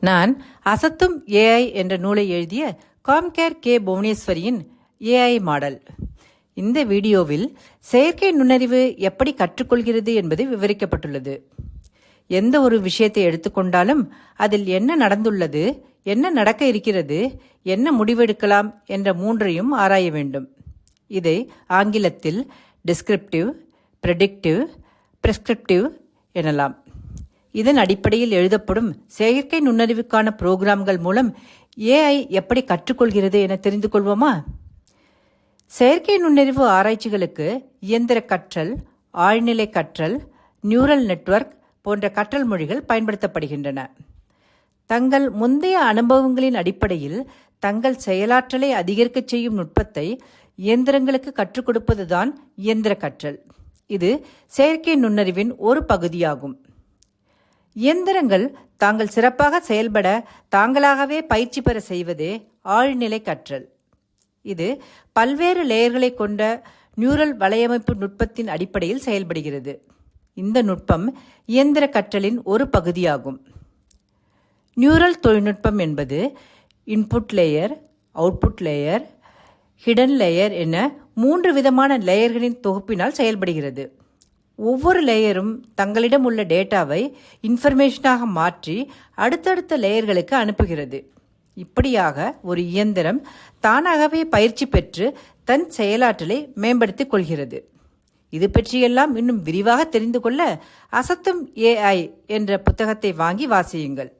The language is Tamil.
நான் அசத்தும் ஏஐ என்ற நூலை எழுதிய காம்கேர் கே. புவனேஸ்வரியின் ஏஐ மாடல். இந்த வீடியோவில் செயற்கை நுண்ணறிவு எப்படி கற்றுக்கொள்கிறது என்பது விவரிக்கப்பட்டுள்ளது. எந்த ஒரு விஷயத்தை எடுத்துக்கொண்டாலும் அதில் என்ன நடந்துள்ளது என்ன நடக்க இருக்கிறது என்ன முடிவெடுக்கலாம் என்ற மூன்றையும் ஆராய வேண்டும். இதை ஆங்கிலத்தில் டிஸ்கிரிப்டிவ் ப்ரெடிக்டிவ் பிரெஸ்கிரிப்டிவ் எனலாம். இதன் அடிப்படையில் எழுதப்படும் செயற்கை நுண்ணறிவுக்கான புரோகிராம்கள் மூலம் ஏஐ எப்படி கற்றுக்கொள்கிறது என தெரிந்து கொள்வோமா? செயற்கை நுண்ணறிவு ஆராய்ச்சிகளுக்கு இயந்திர கற்றல் ஆழ்நிலை கற்றல் நியூரல் நெட்வொர்க் போன்ற கற்றல் மொழிகள் பயன்படுத்தப்படுகின்றன. தங்கள் முந்தைய அனுபவங்களின் அடிப்படையில் தங்கள் செயலாற்றலை அதிகரிக்கச் செய்யும் நுட்பத்தை இயந்திரங்களுக்கு கற்றுக் கொடுப்பதுதான் இயந்திர கற்றல். இது செயற்கை நுண்ணறிவின் ஒரு பகுதியாகும். இயந்திரங்கள் தாங்கள் சிறப்பாக செயல்பட தாங்களாகவே பயிற்சி பெற செய்வதே ஆழ்நிலை கற்றல். இது பல்வேறு லேயர்களை கொண்ட நியூரல் வலையமைப்பு நுட்பத்தின் அடிப்படையில் செயல்படுகிறது. இந்த நுட்பம் இயந்திர கற்றலின் ஒரு பகுதியாகும். நியூரல் தொழில்நுட்பம் என்பது input layer output layer hidden layer என மூன்று விதமான லேயர்களின் தொகுப்பினால் செயல்படுகிறது. ஒவ்வொரு லேயரும் தங்களிடம் உள்ள டேட்டாவை இன்ஃபர்மேஷனாக மாற்றி அடுத்தடுத்த லேயர்களுக்கு அனுப்புகிறது. இப்படியாக ஒரு இயந்திரம் தானாகவே பயிற்சி பெற்று தன் செயலாற்றலை மேம்படுத்திக் கொள்கிறது. இது பற்றியெல்லாம் இன்னும் விரிவாக தெரிந்து கொள்ள அசத்தும் ஏஐ என்ற புத்தகத்தை வாங்கி வாசியுங்கள்.